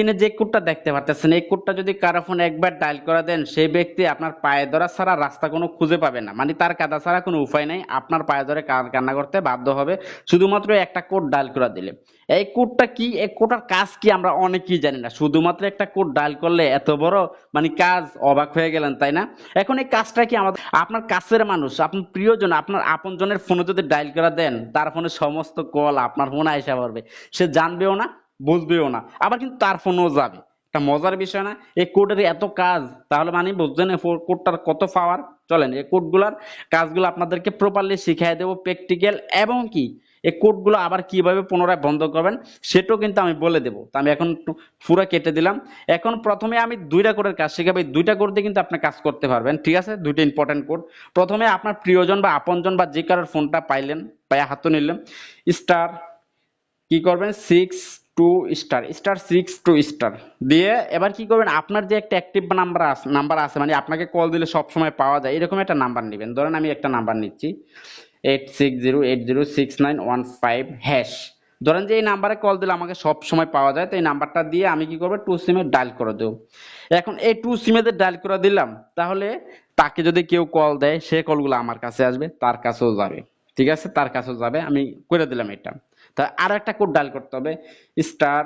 স্ক্রিনে যে কোডটা দেখতে পাচ্ছেন এই কোডটা যদি কারও ফোনে একবার ডায়াল করে দেন, সেই ব্যক্তি আপনার পায়ে ধরা ছাড়া রাস্তা কোনো খুঁজে পাবে না। মানে তার কাদা ছাড়া কোনো উপায় নাই, আপনার পায়ে ধরে কান- কান্না করতে বাধ্য হবে। শুধুমাত্র একটা কোড ডায়াল করে দিলে। এই কোডটা কি? এই কোডটার কাজ কি আমরা অনেকেই জানি না। শুধুমাত্র একটা কোড ডায়াল করলে এত বড় মানে কাজ অবাক হয়ে গেলেন, তাই না? এখন এই কাজটা কি আমাদের আপনার কাছের মানুষ, আপনার প্রিয়জন, আপনার আপনজনের ফোনে যদি ডায়াল করে দেন, তার ফোনে সমস্ত কল আপনার ফোনে আইসা পড়বে। সে জানবেও না বুঝবেও না। আবার কিন্তু তার ফোনও যাবে। একটা মজার বিষয় না। এই কোডের এত কাজ, তাহলে মানে বুঝছেন কোডটার কত পাওয়ার চলেন, এই কোডগুলার কাজগুলো আপনাদেরকে প্রপারলি শিখিয়ে দেবো প্র্যাকটিক্যাল এবং কি? এই কোডগুলো আবার কীভাবে পুনরায় বন্ধ করবেন, সেটাও কিন্তু আমি বলে দেবো। তো আমি এখন পুরো কেটে দিলাম। এখন প্রথমে আমি দুইটা কোডের কাজ শিখাবো। এই দুইটা কোড দিয়ে কিন্তু আপনি কাজ করতে পারবেন। ঠিক আছে? দুইটা ইম্পর্টেন্ট কোড প্রথমে আপনার প্রিয়জন বা আপনজন বা যে কারোর ফোনটা পাইলেন পায়ে হাতে নিলেন। স্টার কি করবেন? Six two star star six two star. দিয়ে এবার কি করবেন, আপনার যে একটা অ্যাক্টিভ নাম্বার আছে নাম্বার আছে মানে আপনাকে কল দিলে সব সময় পাওয়া যায়, এরকম একটা নাম্বার নেবেন। ধরেন আমি একটা নাম্বার নিচ্ছি eight six zero eight zero six nine one five hash ধরেন যে এই নাম্বারে কল দিলে আমাকে সব সময় পাওয়া যায়, তো এই নাম্বারটা দিয়ে আমি কি করব টু সিমে ডায়াল করে দেবো। এখন এই টু সিমে ডায়াল করে দিলাম, তাহলে তাকে যদি কেউ কল দেয়, সে কলগুলো আমার কাছে আসবে, তার কাছেও যাবে। ঠিক আছে? তার কাছেও যাবে, আমি করে দিলাম এটা। তা আর একটা কোড ডায়াল করতে হবে star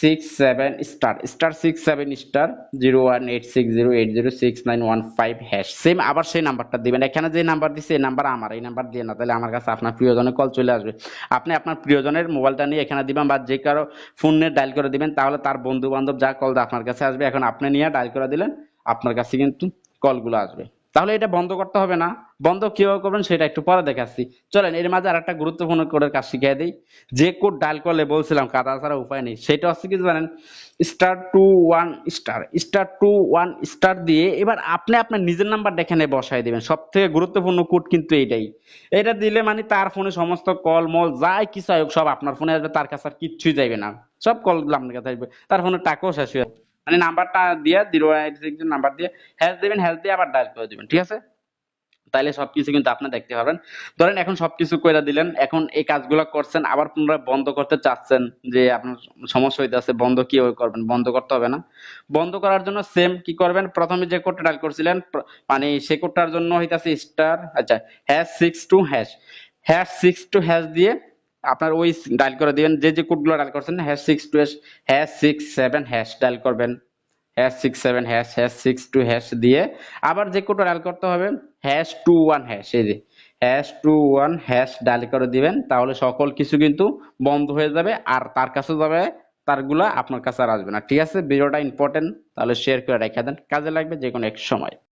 six seven star star six seven star zero one eight six zero eight zero six nine one five hash same আবার সেই নাম্বারটা দিবেন, এখানে যে নাম্বার দিচ্ছে এই নাম্বার আমার, এই নাম্বার দিয়ে না, তাহলে আমার কাছে আপনার প্রিয়জনের কল চলে আসবে, আপনি আপনার প্রিয়জনের মোবাইলটা নিয়ে এখানে দিবেন বা যে কারও ফোনে ডায়াল করে দিবেন, তাহলে তার বন্ধু বান্ধব যা কল আপনার কাছে আসবে, এখন আপনি নিয়ে ডায়াল করে দিলেন, আপনার কাছে কিন্তু কলগুলো আসবে। তাহলে এটা বন্ধ করতে হবে না। বন্ধ কীভাবে করবেন সেটা একটু পরে দেখাচ্ছি। চলেন, এর মাঝে আর একটা গুরুত্বপূর্ণ কোডের কাজ শিখিয়ে দিই। যে কোড ডায়াল করলে বলছিলাম, কাদা ছাড়া উপায় নেই। সেটা হচ্ছে কি জানেন star two one star star two one star দিয়ে এবার আপনি আপনার নিজের নাম্বারটা এখানে বসাই দিবেন। সব থেকে গুরুত্বপূর্ণ কোড কিন্তু এইটাই। এটা দিলে মানে তার ফোনে সমস্ত কল মল যাই কিছু হোক, সব আপনার ফোনে আসবে, তার কাছে আর কিচ্ছুই যাবে না। সব কল আপনার কাছে আসবে। তার ফোনে টাকাও শেষ হয়ে। মানে নাম্বারটা দিয়ে জিরো সিক্স নাম্বার দিয়ে হ্যাশ দিবেন হ্যাশ দিয়ে আবার ডায়াল করে দিবেন, ঠিক আছে? তাইলে সবকিছু কিন্তু আপনি দেখতে পাবেন ধরেন এখন সবকিছু কইরা দিলেন, এখন এই কাজগুলো করছেন, আবার পুনরায় বন্ধ করতে চাচ্ছেন যে আপনার সমস্যা হইতেছে, বন্ধ কীভাবে করবেন? বন্ধ করতে হবে না। বন্ধ করার জন্য সেম কি করবেন? প্রথমে যে কোডটা ডায়াল করছিলেন মানে সেই কোডটার জন্য হইতাছে স্টার আচ্ছা hash six two hash hash six two hash দিয়ে আপনার ওই ডায়াল করে দিবেন, যে যে কোডগুলো ডায়াল করছেন hash six two hash hash six seven hash dial করবেন। Hash six seven hash hash six two hash দিয়ে আবার যে কোডটা ডায়াল করতে হবে হ্যাশ টু ওয়ান হ্যাশ এই যে hash two one hash dial করে দিবেন, তাহলে সকল কিছু কিন্তু বন্ধ হয়ে যাবে আর তার কাছে যাবে, তারগুলা আপনার কাছে আর আসবে না। ঠিক আছে? ভিডিওটা ইম্পর্টেন্ট তাহলে শেয়ার করে রেখে দেন। কাজে লাগবে যে কোনো এক সময়।